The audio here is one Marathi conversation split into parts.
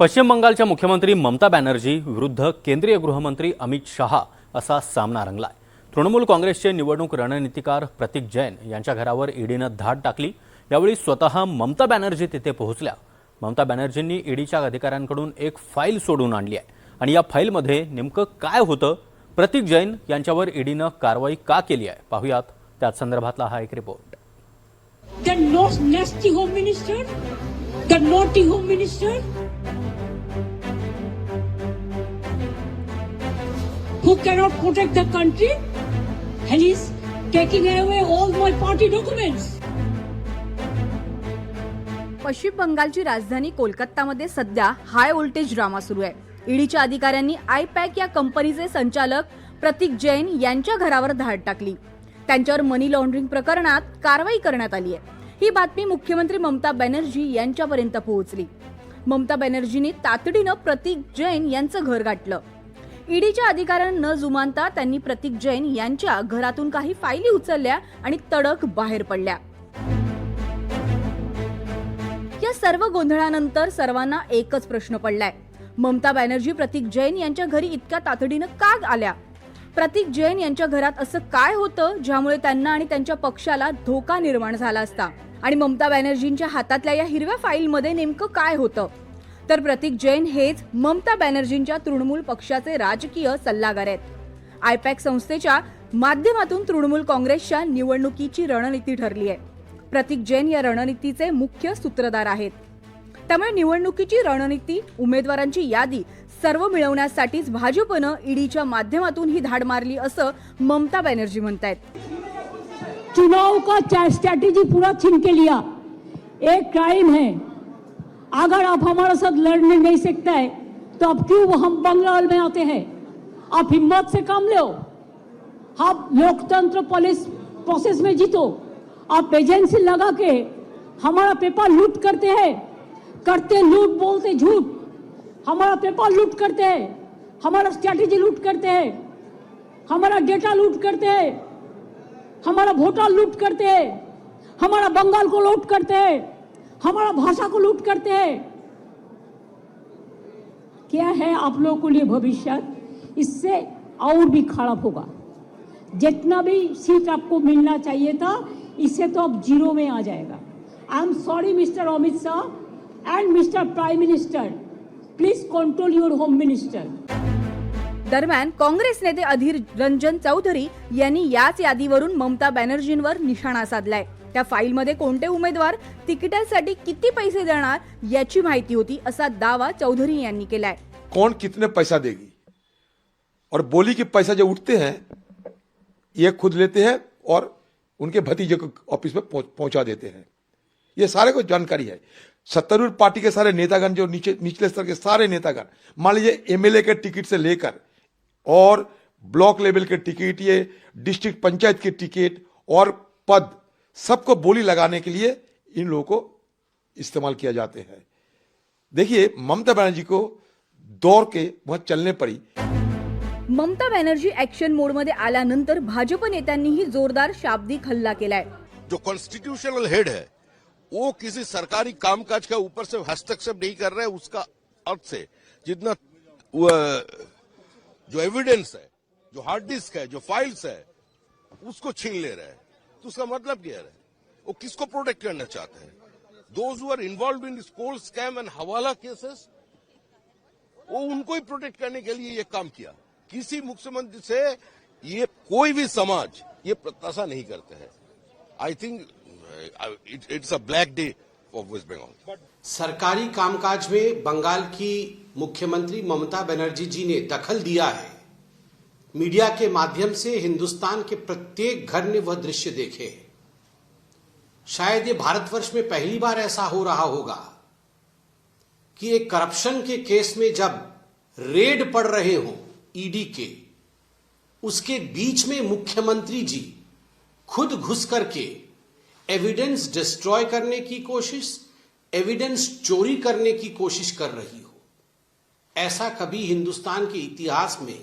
पश्चिम बंगालच्या मुख्यमंत्री ममता बॅनर्जी विरुद्ध केंद्रीय गृहमंत्री अमित शहा असा सामना रंगलाय. तृणमूल काँग्रेसचे निवडणूक रणनीतिकार प्रतीक जैन यांच्या घरावर ईडीनं धाड टाकली. यावेळी स्वतः ममता बॅनर्जी तिथे पोहोचल्या. ममता बॅनर्जींनी ईडीच्या अधिकाऱ्यांकडून एक फाईल सोडून आणली आहे. आणि या फाईलमध्ये नेमकं काय होतं? प्रतीक जैन यांच्यावर ईडीनं कारवाई का केली आहे? पाहूयात. त्याच संदर्भातला हा एक report the no- nasty home minister, the naughty home minister, who cannot protect the country, and he's taking away all my party documents. पश्चिम बंगालची राजधानी कोलकातामध्ये सध्या हाय व्होल्टेज ड्रामा सुरू आहे. ईडीच्या अधिकाऱ्यांनी आयपॅक या कंपनीचे संचालक प्रतीक जैन यांच्या घरावर धाड टाकली. त्यांच्यावर मनी लॉन्ड्रिंग प्रकरणात कारवाई करण्यात आली आहे. ही बातमी मुख्यमंत्री ममता बॅनर्जी यांच्यापर्यंत पोहोचली. ममता बॅनर्जींनी तातडीनं प्रतीक जैन यांचं घर गाठलं. ईडीच्या अधिकाऱ्यांना न जुमानता त्यांनी प्रतीक जैन यांच्या घरातून काही फायली उचलल्या आणि तडक बाहेर पडल्या. या सर्व गोंधळानंतर सर्वांना एकच प्रश्न पडलाय. ममता बॅनर्जी प्रतीक जैन यांच्या घरी इतक्या तातडीनं का आल्या? प्रतीक जैन यांच्या घरात असं काय होतं ज्यामुळे त्यांना आणि त्यांच्या पक्षाला धोका निर्माण झाला असता? आणि ममता बॅनर्जींच्या हातातल्या या हिरव्या फाईलमध्ये नेमकं काय होतं? तर प्रतीक जैन हेच ममता बॅनर्जींच्या तृणमूल पक्षाचे राजकीय सल्लागार आहेत. आयपॅक संस्थेच्या माध्यमातून तृणमूल काँग्रेसच्या निवडणुकीची रणनीती ठरली आहे. प्रतीक जैन या रणनीतीचे मुख्य सूत्रधार आहेत. त्यामुळे निवडणुकीची रणनीती उमेदवारांची यादी सर्व मिळवण्यासाठीच भाजपनं ईडीच्या माध्यमातून ही धाड मारली असं ममता बॅनर्जी म्हणतायत. चुनाव का स्ट्रैटेजी पूरा छीन के लिया एक क्राइम है. अगर आप हमारे साथ लड़ने नहीं सकते हैं तो अब क्यों हम बंगाल में आते हैं? आप हिम्मत से काम लो। आप लोकतंत्र पुलिस प्रोसेस में जीतो। आप एजेंसी लगा के हमारा पेपर लूट करते हैं। करते लूट बोलते झूठ। हमारा पेपर लूट करते हैं। हमारा स्ट्रैटेजी लूट करते हैं। हमारा डेटा लूट करते हैं। हमारा वोटर लूट करते हैं। हमारा बंगाल को लूट करते हैं। हमारा भाषा को लूट करते हैं। क्या है आप लोगों के लिए भविष्य इससे और भी खराब होगा। जितना भी सीट आपको मिलना चाहिए था इससे तो अब जीरो में आ जाएगा। I am sorry mister Amit Shah and mister prime minister please control your home minister दरम्यान काँग्रेस नेते अधीर रंजन चौधरी यांनी याच यादीवरून ममता बॅनर्जींवर निशाणा साधलाय. त्या फाईलमध्ये कोणते उमेदवार तिकिटासाठी किती पैसे देणार याची माहिती होती असा दावा चौधरी यांनी केलाय. कौन कितने पैसा देगी? और बोली कि पैसा जो उठते हैं, ये खुद लेते हैं और उनके भतीजे को ऑफ़िस में पहुँचा देते हैं। ये सारे को जानकारी है। सत्तारूढ़ पार्टी के सारे नेतागण जो नीचे, निचले स्तर के सारे नेतागण, मान लीजिए एमएलए के टिकट से लेकर और ब्लॉक लेवल के टिकट, ये डिस्ट्रिक्ट पंचायत के टिकट और पद सबको बोली लगाने के लिए इन लोगों को इस्तेमाल किया जाते हैं। देखिए ममता बनर्जी को दौड़ के वहाँ चलने पड़ी। ममता बॅनर्जी ऍक्शन मोडमध्ये आल्यानंतर भाजप नेत्यांनीही जोरदार शाब्दिक हल्ला केलाय. जो कॉन्स्टिट्यूशनल हेड है वो किसी सरकारी कामकाज का ऊपर से हस्तक्षेप नहीं कर रहे उसका अर्थ से जितना जो एविडेंस है जो हार्ड डिस्क है जो फाइल्स है उसको छीन ले रहे हैं। तो उसका मतलब क्या है? वो किसको प्रोटेक्ट करना चाहते हैं? Those are involved in this coal scam and hawala cases वो उनको ही प्रोटेक्ट करने के लिए ये काम किया। किसी मुख्यमंत्री से ये कोई भी समाज ये प्रत्याशा नहीं करते हैं। I think it's a black day for West Bengal सरकारी कामकाज में बंगाल की मुख्यमंत्री ममता बनर्जी जी ने दखल दिया है। मीडिया के माध्यम से हिंदुस्तान के प्रत्येक घर ने वह दृश्य देखे। शायद ये भारतवर्ष में पहली बार ऐसा हो रहा होगा कि एक करप्शन के केस में जब रेड पड़ रहे हो ईडी के, उसके बीच में मुख्यमंत्री जी खुद घुस करके एविडेंस डिस्ट्रॉय करने की कोशिश एविडेंस चोरी करने की कोशिश कर रही हो। ऐसा कभी हिंदुस्तान के इतिहास में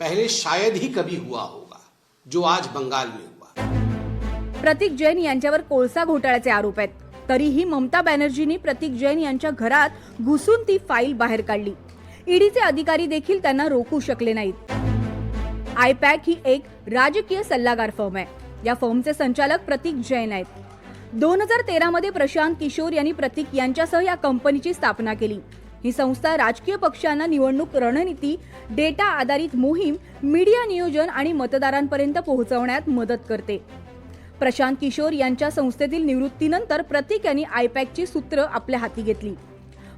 पहले शायद ही कभी हुआ होगा जो आज बंगाल में हुआ। प्रतीक जैन यांच्यावर कोळसा घोटाळ्याचे आरोप आहेत. तरीही ममता बॅनर्जींनी प्रतीक जैन यांच्या घरात घुसून ती फाईल बाहेर काढली. ईडीचे अधिकारी देखील त्यांना रोखू शकले नाहीत. आयपॅक ही एक राजकीय सल्लागार फर्म आहे. या फर्मचे संचालक प्रतीक जैन आहेत. दोन हजार तेरामध्ये प्रशांत किशोर यांनी प्रतीक यांच्यासह या कंपनीची स्थापना केली. ही संस्था राजकीय पक्षांना निवडणूक रणनीती डेटा आधारित मोहीम मीडिया नियोजन आणि मतदारांपर्यंत पोहोचवण्यात मदत करते. प्रशांत किशोर यांच्या संस्थेतील निवृत्तीनंतर प्रतीक यांनी आयपॅकची सूत्र आपल्या हाती घेतली.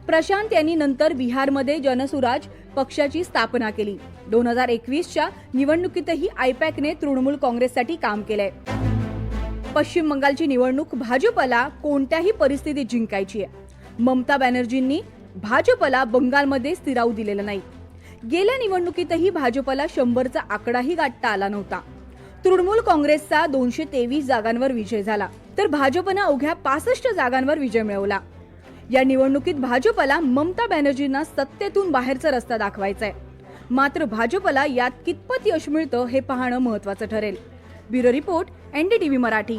प्रशांत यांनी नंतर बिहारमध्ये जनसुराज पक्षाची स्थापना केली. दोन हजार एकवीसच्या निवडणुकीतही आयपॅकने तृणमूल काँग्रेससाठी काम केलंय. पश्चिम बंगालची निवडणूक भाजपला कोणत्याही परिस्थितीत जिंकायची आहे? ममता बॅनर्जींनी भाजपला बंगालमध्ये स्थिरावू दिलेलं नाही. गेल्या निवडणुकीतही भाजपला शंभरचा आकडाही गाठता आला नव्हता. तृणमूल काँग्रेसचा दोनशे तेवीस जागांवर विजय झाला तर भाजपनं अवघ्या पासष्ट जागांवर विजय मिळवला. या निवडणुकीत भाजपला ममता बॅनर्जींना सत्तेतून बाहेरचा रस्ता दाखवायचा आहे मात्र भाजपला यात कितपत यश मिळतं हे पाहणं महत्वाचं ठरेल. Bureau report NDTV Marathi.